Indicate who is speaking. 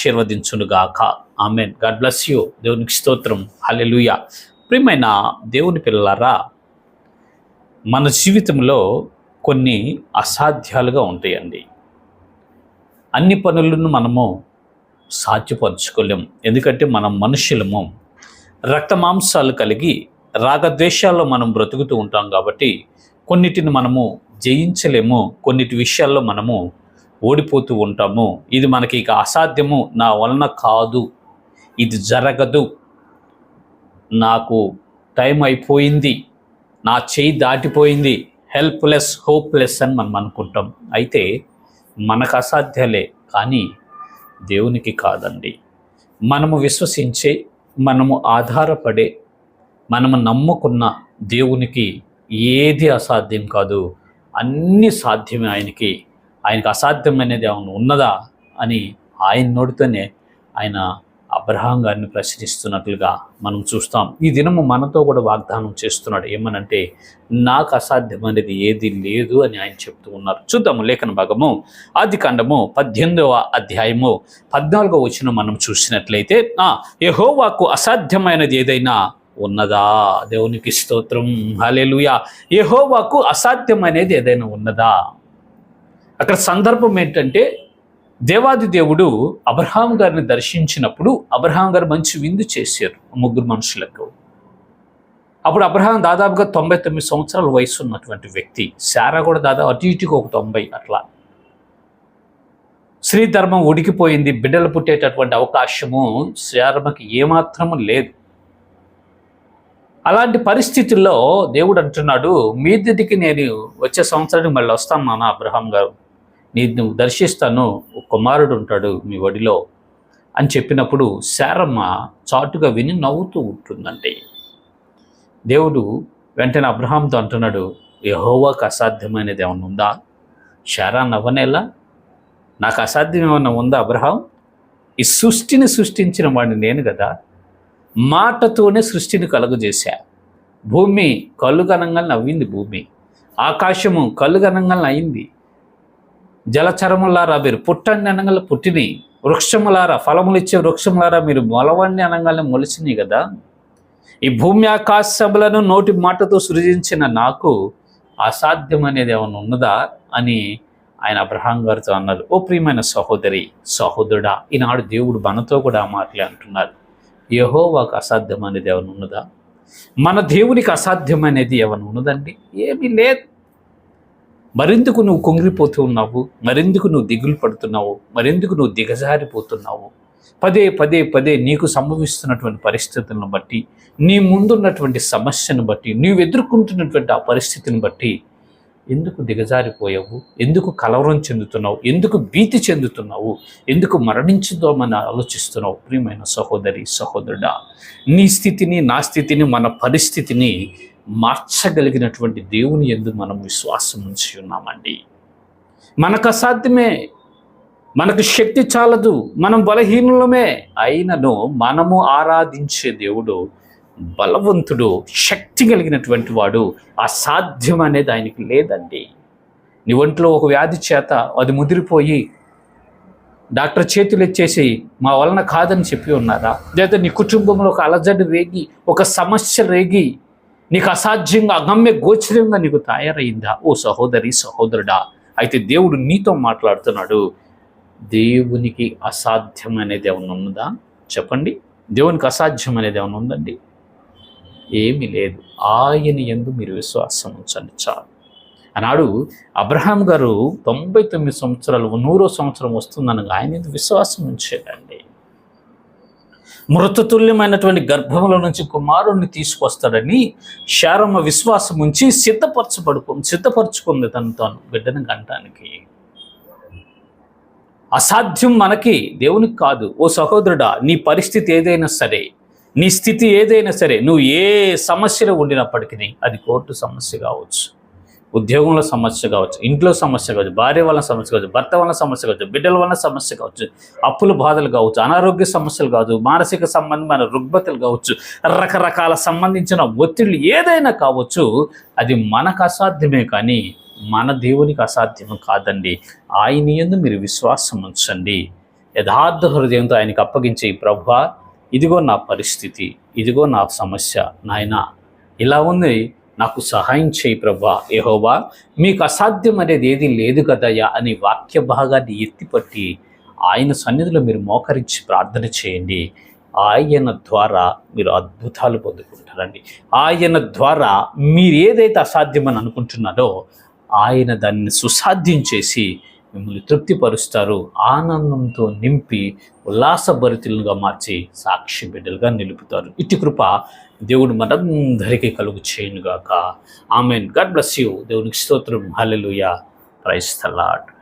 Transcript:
Speaker 1: ఆశీర్వదించునుగాక. Amen. God bless you. దేవునికి స్తోత్రం. హలెలుయ ప్రియమైన దేవుని పిల్లలారా మన జీవితంలో కొన్ని అసాధ్యాలుగా ఉంటాయండి. అన్ని పనులను మనము సాధ్యపరచుకోలేము ఎందుకంటే మనం మనుషులము. రక్త మాంసాలు కలిగి రాగద్వేషాల్లో మనం బ్రతుకుతూ ఉంటాం కాబట్టి కొన్నిటిని మనము జయించలేము. కొన్నిటి విషయాల్లో మనము ఓడిపోతూ ఉంటాము. ఇది మనకి ఇక అసాధ్యము. నా వలన కాదు. ఇది జరగదు. నాకు టైం అయిపోయింది. నా చేయి దాటిపోయింది. హెల్ప్లెస్ హోప్లెస్ అని మనం అనుకుంటాం. అయితే మనకు అసాధ్యాలే. కానీ దేవునికి కాదండి. మనము విశ్వసించే మనము ఆధారపడే మనము నమ్ముకున్న దేవునికి ఏది అసాధ్యం కాదు. అన్నీ సాధ్యమే ఆయనకి. ఆయనకు అసాధ్యమైనది ఏమైనా ఉన్నదా అని ఆయన నోటితోనే ఆయన అబ్రహాం గారిని ప్రశ్నిస్తున్నట్లుగా మనం చూస్తాం. ఈ దినము మనతో కూడా వాగ్దానం చేస్తున్నాడు. ఏమనంటే నాకు అసాధ్యమైనది ఏది లేదు అని ఆయన చెప్తూ ఉన్నారు. చూద్దాము లేఖన భాగము ఆది కాండము పద్దెనిమిదవ అధ్యాయము పద్నాలుగో వచ్చిన మనం చూసినట్లయితే ఆ అసాధ్యమైనది ఏదైనా ఉన్నదా? దేవునికి స్తోత్రం. హలేలుయా యహోవాకు అసాధ్యమైనది ఏదైనా ఉన్నదా? అక్కడ సందర్భం ఏంటంటే దేవాది దేవుడు అబ్రహాం గారిని దర్శించినప్పుడు అబ్రహాం గారు మంచి విందు చేశారు ముగ్గురు మనుషులకు. అప్పుడు అబ్రహాం దాదాపుగా తొంభై తొమ్మిది సంవత్సరాల వయసు ఉన్నటువంటి వ్యక్తి శారా కూడా దాదాపు అటు ఇటుకు ఒక తొంభై అట్లా. స్త్రీ ధర్మం ఉడికిపోయింది బిడ్డలు పుట్టేటటువంటి అవకాశము శారమకి ఏమాత్రము లేదు. అలాంటి పరిస్థితుల్లో దేవుడు అంటున్నాడు మీ దగ్గరికి నేను వచ్చే సంవత్సరానికి మళ్ళీ వస్తాను నాన్న అబ్రహాం గారు. నేను దర్శిస్తాను కుమారుడు ఉంటాడు మీ ఒడిలో అని చెప్పినప్పుడు శారమ్మ చాటుగా విని నవ్వుతూ ఉంటుందండి. దేవుడు వెంటనే అబ్రహాంతో అంటున్నాడు యహోవాకు అసాధ్యమైనది ఏమైనా ఉందా? శారా నవ్వనేలా? నాకు అసాధ్యం ఏమైనా ఉందా అబ్రహాం? ఈ సృష్టిని సృష్టించిన వాడిని నేను కదా మాటతోనే సృష్టిని కలుగజేశా. భూమి కలుగనంగా నవ్వింది భూమి ఆకాశము కలుగనంగా అయింది జలచరములారా మీరు పుట్టండి అనగా పుట్టిని వృక్షములారా ఫలములు ఇచ్చే వృక్షములారా మీరు మొలవండి అనగానే మొలిచినాయి కదా. ఈ భూమి ఆకాశములను నోటి మాటతో సృజించిన నాకు అసాధ్యం అనేది ఏమైనా ఉన్నదా అని ఆయన అబ్రహాం గారితో అన్నారు. ఓ ప్రియమైన సహోదరి సహోదరుడా ఈనాడు దేవుడు మనతో కూడా మాటలే అంటున్నారు. యహోవాకు అసాధ్యం అనేది ఏమైనా ఉన్నదా? మన దేవునికి అసాధ్యం అనేది ఏమైనా ఉన్నదండి? ఏమీ లేదు. మరెందుకు నువ్వు కుంగిరిపోతూ ఉన్నావు? మరెందుకు నువ్వు దిగులు పడుతున్నావు? మరెందుకు నువ్వు దిగజారిపోతున్నావు? పదే పదే పదే నీకు సంభవిస్తున్నటువంటి పరిస్థితులను బట్టి నీ ముందున్నటువంటి సమస్యను బట్టి నీవు ఎదుర్కొంటున్నటువంటి ఆ పరిస్థితిని బట్టి ఎందుకు దిగజారిపోయావు? ఎందుకు కలవరం చెందుతున్నావు? ఎందుకు భీతి చెందుతున్నావు? ఎందుకు మరణించుదామని ఆలోచిస్తున్నావు? ప్రియమైన సహోదరి సహోదరుడా నీ స్థితిని నా స్థితిని మన పరిస్థితిని మార్చగలిగినటువంటి దేవుని ఎందు మనం విశ్వాసం ఉంచి ఉన్నామండి. మనకు అసాధ్యమే మనకు శక్తి చాలదు. మనం బలహీనులమే. అయినను మనము ఆరాధించే దేవుడు బలవంతుడు శక్తి కలిగినటువంటి వాడు అసాధ్యం అనేది ఆయనకి లేదండి. నీ ఒంట్లో ఒక వ్యాధి చేత అది ముదిరిపోయి డాక్టర్ చేతులు ఎచ్చేసి మా వలన కాదని చెప్పి ఉన్నారా? లేదా నీ కుటుంబంలో ఒక అలజడి రేగి ఒక సమస్య రేగి నీకు అసాధ్యంగా అగమ్య గోచరంగా నీకు తయారైందా? ఓ సహోదరి సహోదరుడా అయితే దేవుడు నీతో మాట్లాడుతున్నాడు. దేవునికి అసాధ్యం అనేది ఏమైనా ఉన్నదా? చెప్పండి. దేవునికి అసాధ్యం అనేది ఏమైనా ఉందండి? ఏమీ లేదు. ఆయన ఎందు మీరు విశ్వాసం ఉంచండి. చాలు. ఆనాడు అబ్రహాం గారు తొంభై తొమ్మిది సంవత్సరాలు నూరో సంవత్సరం వస్తుందనగా ఆయన విశ్వాసం ఉంచేదండి మృతతుల్యమైనటువంటి గర్భంలో నుంచి కుమారుణ్ణి తీసుకొస్తాడని శారమ్మ విశ్వాసం ఉంచి సిద్ధపరచబడుకు సిద్ధపరచుకుంది తను తాను బిడ్డను గంటానికి అసాధ్యం మనకి దేవునికి కాదు. ఓ సహోదరుడా నీ పరిస్థితి ఏదైనా సరే నీ స్థితి ఏదైనా సరే నువ్వు ఏ సమస్యలో ఉండినప్పటికీ అది కోర్టు సమస్య కావచ్చు. ఉద్యోగంలో సమస్య కావచ్చు ఇంట్లో సమస్య కావచ్చు భార్య వల్ల సమస్య కావచ్చు భర్త వల్ల సమస్య కావచ్చు బిడ్డల వల్ల సమస్య కావచ్చు అప్పుల బాధలు కావచ్చు అనారోగ్య సమస్యలు కావచ్చు మానసిక సంబంధమైన రుగ్మతలు కావచ్చు రకరకాల సంబంధించిన ఒత్తిళ్ళు ఏదైనా కావచ్చు అది మనకు అసాధ్యమే కానీ మన దేవునికి అసాధ్యం కాదండి. ఆయన ఎందు మీరు విశ్వాసం ఉంచండి. యథార్థ హృదయంతో ఆయనకి అప్పగించే ప్రభా ఇదిగో నా పరిస్థితి ఇదిగో నా సమస్య నాయన ఇలా ఉంది. నాకు సహాయం చేయి ప్రభా యహోవా. మీకు అసాధ్యం అనేది ఏది లేదు కదయ్యా అని వాక్య భాగాన్ని ఎత్తిపట్టి ఆయన సన్నిధిలో మీరు మోకరించి ప్రార్థన చేయండి. ఆయన ద్వారా మీరు అద్భుతాలు పొందుకుంటారండి. ఆయన ద్వారా మీరు ఏదైతే అసాధ్యమని అనుకుంటున్నారో ఆయన దాన్ని సుసాధ్యం చేసి మిమ్మల్ని తృప్తిపరుస్తారు ఆనందంతో నింపి ఉల్లాసభరితులుగా మార్చి సాక్షి బిడ్డలుగా నిలుపుతారు. ఇటు కృప దేవుడు మనందరికీ కలుగు చేయనుగాక. ఆమె గాడ్ బ్లస్ యూ. దేవునికి స్తోత్రం. Hallelujah praise the Lord